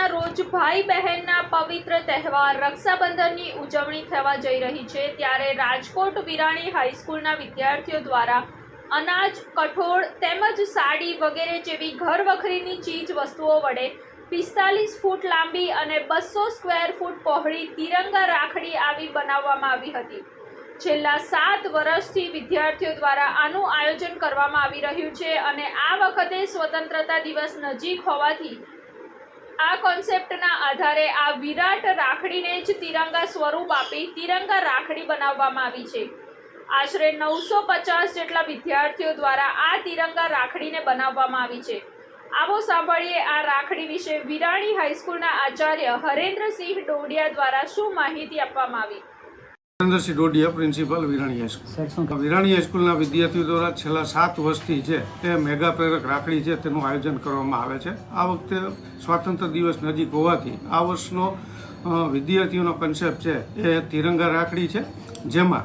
આજના રોજ ભાઈ બહેનના પવિત્ર તહેવાર રક્ષાબંધનની ઉજવણી થવા જઈ રહી છે, ત્યારે રાજકોટ વિરાણી હાઈસ્કૂલના વિદ્યાર્થીઓ દ્વારા અનાજ, કઠોળ તેમજ સાડી વગેરે જેવી ઘર વખરીની ચીજ વસ્તુઓ વડે પિસ્તાલીસ ફૂટ લાંબી અને બસો સ્ક્વેર ફૂટ પહોળી તિરંગા રાખડી આવી બનાવવામાં આવી હતી. છેલ્લા સાત વર્ષથી વિદ્યાર્થીઓ દ્વારા આનું આયોજન કરવામાં આવી રહ્યું છે અને આ વખતે સ્વતંત્રતા દિવસ નજીક હોવાથી આ કોન્સેપ્ટના આધારે આ વિરાટ રાખડીને જ તિરંગા સ્વરૂપ આપી તિરંગા રાખડી બનાવવામાં આવી છે. આશરે નવસો પચાસ જેટલા વિદ્યાર્થીઓ દ્વારા આ તિરંગા રાખડીને બનાવવામાં આવી છે. આવો સાંભળીએ આ રાખડી વિશે વિરાણી હાઈસ્કૂલના આચાર્ય હરેન્દ્રસિંહ ડોડિયા દ્વારા શું માહિતી આપવામાં આવી. Narendrasinh Dodiya principal Virani high school Virani હાઈસ્કૂલના વિદ્યાર્થીઓ દ્વારા છેલ્લા સાત વર્ષથી છે તે મેગા પ્રેરક રાખડી છે તેનું આયોજન કરવામાં આવે છે. આ વખતે સ્વાતંત્ર્ય દિવસ નજીક હોવાથી આ વર્ષનો વિદ્યાર્થીઓનો કન્સેપ્ટ છે એ તિરંગા રાખડી છે જેમાં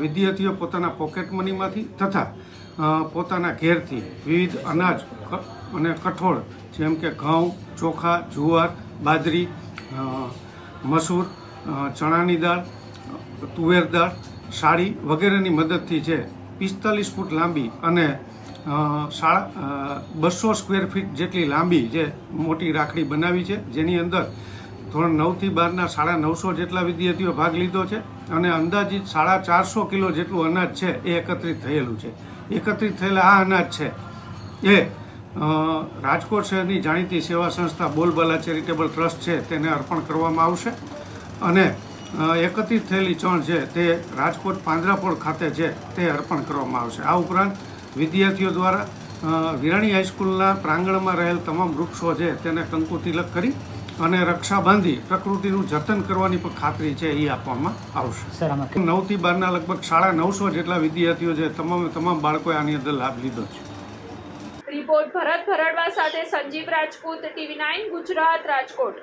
વિદ્યાર્થીઓ પોતાના પોકેટ મનીમાંથી તથા પોતાના ઘેરથી વિવિધ અનાજ અને કઠોળ જેમ કે ઘઉં ચોખા જુવાર બાજરી મસૂર ચણાની દાળ તુવેર દાળ સાડી વગેરેની મદદથી છે. પિસ્તાલીસ ફૂટ લાંબી અને સાડા બસો સ્ક્વેર ફીટ જેટલી લાંબી જે મોટી રાખડી બનાવી છે, જેની અંદર ધોરણ નવથી બારના સાડા નવસો જેટલા વિદ્યાર્થીઓ ભાગ લીધો છે અને અંદાજિત સાડા ચારસો કિલો જેટલું અનાજ છે એ એકત્રિત થયેલું છે. એકત્રિત થયેલા આ અનાજ છે એ રાજકોટ શહેરની જાણીતી સેવા સંસ્થા બોલબાલા ચેરિટેબલ ટ્રસ્ટ છે, તેને અર્પણ કરવામાં આવશે અને એકત્રિત થયેલી ચણ છે તે રાજકોટ પાંજરાપોળ ખાતે છે તે અર્પણ કરવામાં આવશે. આ ઉપરાંત વિદ્યાર્થીઓ દ્વારા વિરાણી હાઈસ્કૂલના પ્રાંગણમાં રહેલ તમામ વૃક્ષો છે તેને કંકુ તિલક કરી અને રક્ષા બાંધી પ્રકૃતિનું જતન કરવાની પણ ખાતરી છે એ આપવામાં આવશે. નવથી બારના લગભગ સાડા નવસો જેટલા વિદ્યાર્થીઓ છે તમામે તમામ બાળકોએ આની અંદર લાભ લીધો છે. રિપોર્ટ ભરત ભરડવા સાથે સંજીવ રાજપૂત ટીવી નાઇન ગુજરાત રાજકોટ.